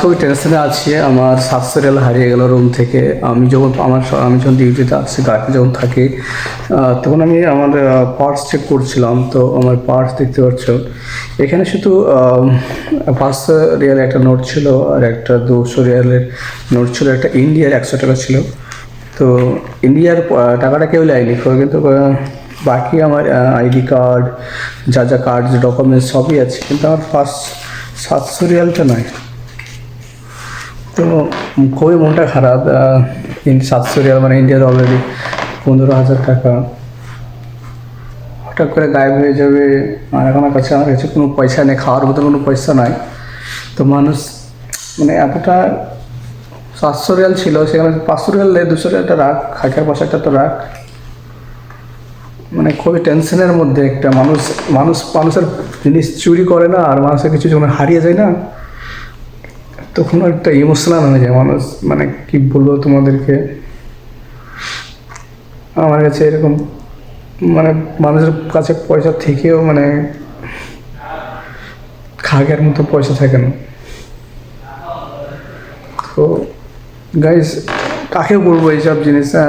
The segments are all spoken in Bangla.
খুবই টেনশনে আছি, আমার রিয়াল হারিয়ে গেল রুম থেকে। আমি যখন, আমার আমি যখন ডিউটিতে আসছি গাড়িতে যখন থাকি তখন আমি আমার পার্স চেক করছিলাম। তো আমার পার্স দেখতে পাচ্ছ। এখানে শুধু পাঁচশো রিয়াল একটা নোট ছিল আর একটা দুশো রিয়ালের নোট ছিল। একটা ইন্ডিয়ার একশো টাকা ছিল। তো ইন্ডিয়ার টাকাটা কেউ লাইনি কিন্তু বাকি আমার আইডি কার্ড যা যা কার্ড ডকুমেন্টস সবই আছে। কিন্তু আমার ফার্স্ট সাতশো রিয়ালটা নয় তো খুবই মনটা খারাপ সাতশো রিয়াল মানে ইন্ডিয়ার অলরেডি পনেরো হাজার টাকা। হঠাৎ করে গায়েব হয়ে যাবে আর এখন আমার কাছে আমার কাছে কোনো পয়সা নেই, খাওয়ার মতো কোনো পয়সা নাই। তো মানুষ মানে এতটা সাতশো রিয়াল ছিল, সেখানে পাঁচশো রিয়াল নেই, দুশো রিয়ালটা রাখ খাইকার পয়সাটা তো রাখ। মানে খুবই টেনশনের মধ্যে একটা মানুষ মানুষ, মানুষের জিনিস চুরি করে না, আর মানুষের কিছু যখন হারিয়ে যায় না তখন একটা ইমোশনাল হয়ে যায় মানুষ মানে কি বলব তোমাদেরকে? আমার কাছে এরকম মানে মানুষের কাছে পয়সা থেকেও মানে খাগের মতো পয়সা থাকে না। তো গাইস কাকে বলব এইসব জিনিস আহ,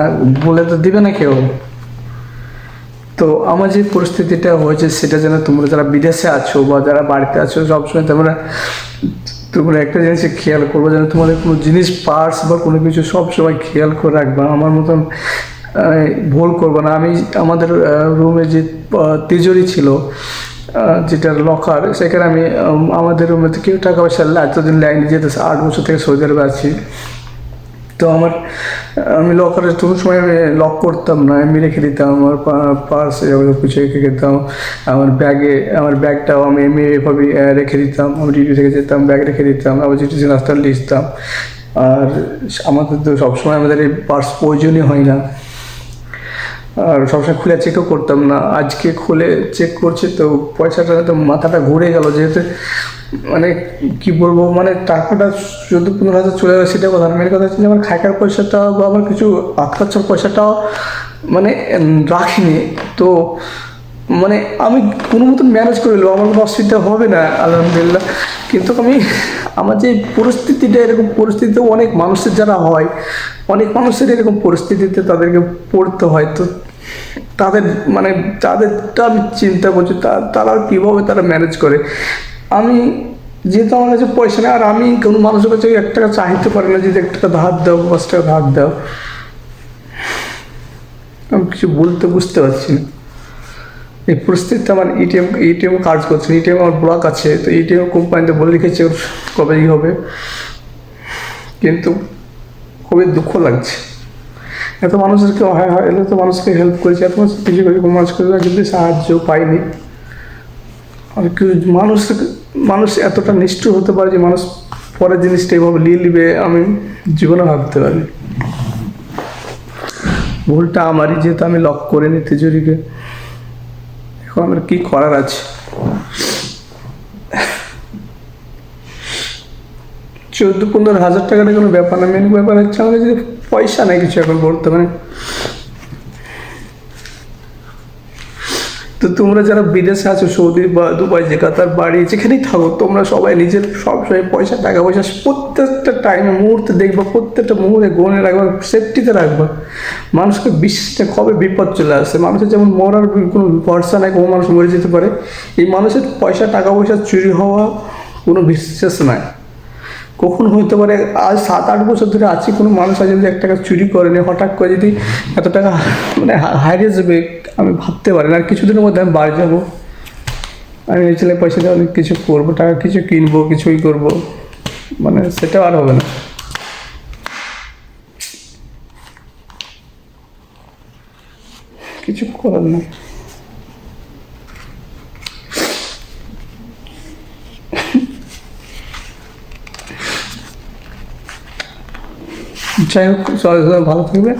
বলে তো দিবে না কেউ। তো আমার যে পরিস্থিতিটা হয়েছে সেটা যেন তোমরা যারা বিদেশে আছো বা যারা বাড়িতে আছো সবসময় তোমরা তোমরা একটা জিনিস খেয়াল করব যেন তোমাদের কোনো জিনিস পার্টস বা কোনো কিছু সব সময় খেয়াল করে রাখবা। আমার মতন ভুল করব না। আমি আমাদের রুমে যে তিজোরি ছিল যেটার লকার সেখানে আমি আমাদের রুমে কেউ টাকা পয়সা এতদিন লাইনে যেতে আট বছর থেকে সৌদি আরবে আছি। তো আমার, আমি লকারে তখন সময় আমি লক করতাম না, আমি রেখে দিতাম, আমার পার্স এগুলো কিছু রেখে দিতাম, আমার ব্যাগে আমার ব্যাগটাও আমি এমনি এভাবে রেখে দিতাম, আমি ডিউটি থেকে যেতাম ব্যাগ রেখে দিতাম, আবার যেটি রাস্তা লিখতাম আর আমাদের তো সবসময় আমাদের এই পার্স প্রয়োজনই হয় না। আর সবসময় খুলে চেকও করতাম না। আজকে খুলে চেক করছি তো পয়সাটা তো মাথাটা ঘুরে গেল, যেহেতু মানে কি বলব মানে টাকাটা চোদ্দ পনেরো হাজার চলে গেলো সেটা কথা মেন কথা হচ্ছে আমার খাইকার পয়সাটা বা আমার কিছু খরচার পয়সাটাও মানে রাখিনি। তো মানে আমি কোনো মতন ম্যানেজ করে আমার কোনো অসুবিধা হবে না, আলহামদুলিল্লাহ। কিন্তু আমি, আমার যে পরিস্থিতিটা এরকম পরিস্থিতিতে অনেক মানুষের যারা হয়, অনেক মানুষের এরকম পরিস্থিতিতে তাদেরকে পড়তে হয়। তো তাদের মানে তাদেরটা আমি চিন্তা করছি তারা কীভাবে তারা ম্যানেজ করে? আমি যেহেতু আমার কাছে পয়সা নেই, আর আমি কোনো মানুষের কাছে এক টাকা চাইতে পারি না, যদি এক টাকা ধার দাও, পাঁচ টাকা ধার দাও, আমি কিছু বলতে বুঝতে পারছি না। এই পরিস্থিতিতে আমার এটিএম এটিএম কাজ করছে এটিএম আমার ব্লক আছে, তো এটিএম কোম্পানিতে বলে রেখেছে কবে হবে। কিন্তু খুবই দুঃখ লাগছে। এত মানুষকে হয় হয়, এলে তো মানুষকে হেল্প করেছে। এত মানুষ কিছু কিছু মানুষকে কিন্তু সাহায্য পাইনি আর মানুষ মানুষ এতটা নিষ্ঠুর হতে পারে যে মানুষ পরের জিনিসটা এইভাবে নিয়ে নিবে, আমি জীবনে ভাবতে পারি ভুলটা আমারই, যেহেতু আমি লক করে নি তিজুরিকে। এখন আমার কি করার আছে? চোদ্দ পনেরো হাজার টাকাটা কোনো ব্যাপার না। মেন ব্যাপার হচ্ছে আমাদের যদি পয়সা নেই কিছু এখন বর্তমানে। তো তোমরা যারা বিদেশে আছো, সৌদি বা দুবাই যে কাতার বাড়ি যেখানেই থাকো, তোমরা সবাই নিজের সবসময় পয়সা, টাকা পয়সা প্রত্যেকটা টাইমে মুহূর্তে দেখবা, প্রত্যেকটা মুহূর্তে গনে রাখবা সেফটিতে রাখবা। মানুষকে বিশ্বাসটা কবে বিপদ চলে আসে? মানুষের যেমন মরার কোনো ভরসা নাই, কোনো মানুষ মরে যেতে পারে। এই মানুষের পয়সা, টাকা পয়সা চুরি হওয়া কোনো বিশ্বাস নাই। কখন হতে পারে? আজ সাত, আট বছর ধরে আছি, কোনো মানুষ আজ যদি এক টাকা চুরি করেনি। হঠাৎ করে যদি এত টাকা মানে হারিয়ে যাবে, আমি ভাবতে পারি না। আর কিছুদিনের মধ্যে আমি বাড়ি যাব। আমি এই ছেলে পয়সা দিয়ে অনেক কিছু করব, টাকা কিছু কিনবো, কিছুই করব। মানে সেটাও আর হবে না। কিছু করার নেই। যাই হোক সবাই ভালো থাকবে